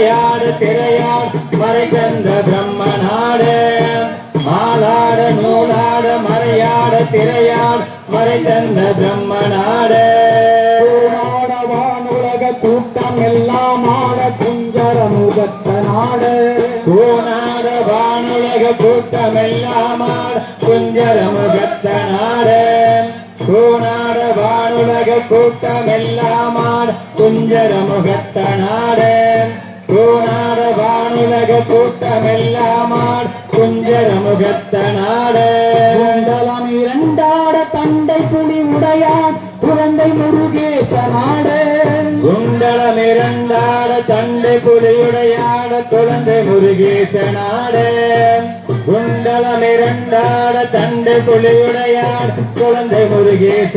யாடு திரையார் மறைகந்த பிரம்ம நாடு மாலாட நூலாட மறையாட திரையார் மறைகந்த பிரம்ம நாடு வானுலக கூட்டம் எல்லாம் ஆட குஞ்சர முகத்த நாடு. கூநாட வானுலக கூட்டம் எல்லாம் கூட்டமெல்லாமார் குஞ்சரமுகத்த நாடு. கூநாட வானுலக கூட்டம் எல்லாம் கூட்டமெல்லாமார் குஞ்சரமுகத்த நாடு. வானுலக கூட்டமெல்லாமார் குஞ்சரமுகத்த நாடு குண்டலம் இரண்டாட தண்டை புலி உடையான் குழந்தை முருகேச நாடு குண்டலம் இரண்டாட தண்டை புலியுடையாட குழந்தை முருகேச நாடு குண்டலம் இரண்டாட தண்டை புலியுடையாட குழந்தை முருகேச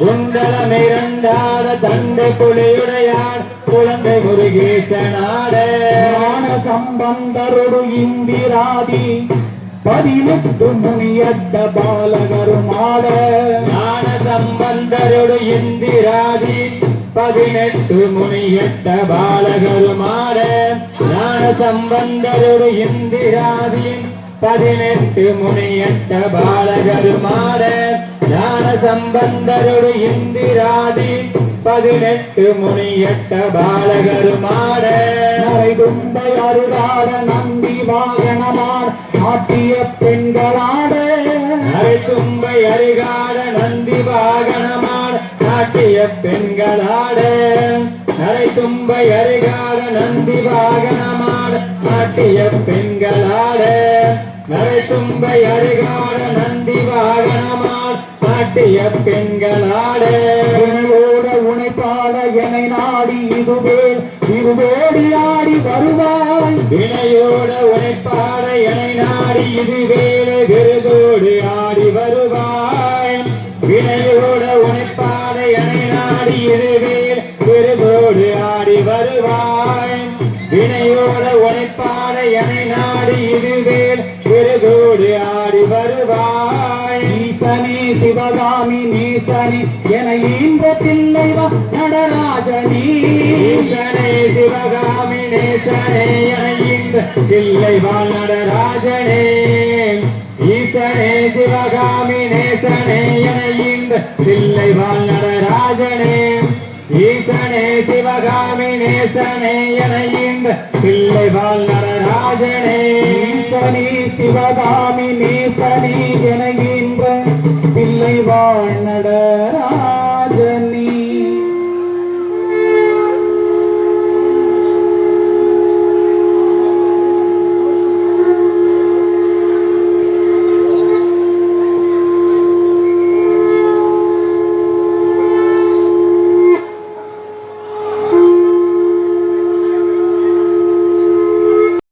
நாடு குண்டலம் இரண்டாட தண்டை புலியுடையாட குழந்தை முருகேச நாடு ஞான சம்பந்தருடு இந்திராதி பதினெட்டு முனியட்ட பாலகரும் ஆட ஞான சம்பந்தருடு இந்திராதி பதினெட்டு முனியட்ட பாலகருமாட. ஞான சம்பந்தருடு இந்திராதி பதினெட்டு முனியட்ட பாலகருமாட. ஞான சம்பந்தருடு இந்திராதி பதினெட்டு முனியட்ட பாலகருமாட. நரைதுண்டை அருளாட நந்தி வாகனமாட நாட்டிய பெண்களாட. அரைத்தும்பை அருகாட நந்தி வாகனமாட நாட்டிய பெண்களாட. அரைத்தும்பை அருகாட நந்தி வாகனமாட நாட்டிய பெண்களாட. நரைத்தும்பை அருகாட நந்தி வாகனமாட நாட்டிய பெண்களாட உனை பாட என்னை நாடி இதுவே இருவேடி ஆடி வருவாய். இணையோட உனை பாட என்னை நாடி இது விருதோடு ஆடி வருவாய். இணையோட உனை பாட என்னை நாடி இது விருதோடு ஆடி வருவாய். வினையோட உழைப்பாட என்னை நாடி இதுவேல் விருதோடு ஆடி வருவாய். ஈசனே சிவகாமி நீசனே என இந்த தில்லைவா நடராஜனீ. ஈசனே சிவகாமி நேசனே இந்த தில்லை வாழ் நடராஜனே. ஈசனே சிவகாமி நேசனே இந்த தில்லை வாழ் நடராஜனே. ஈசனே சிவகாமி நேசனே இந்த தில்லை வாழ் நடராஜனே. ஈசனே சிவகாமி நேசனே என വാണട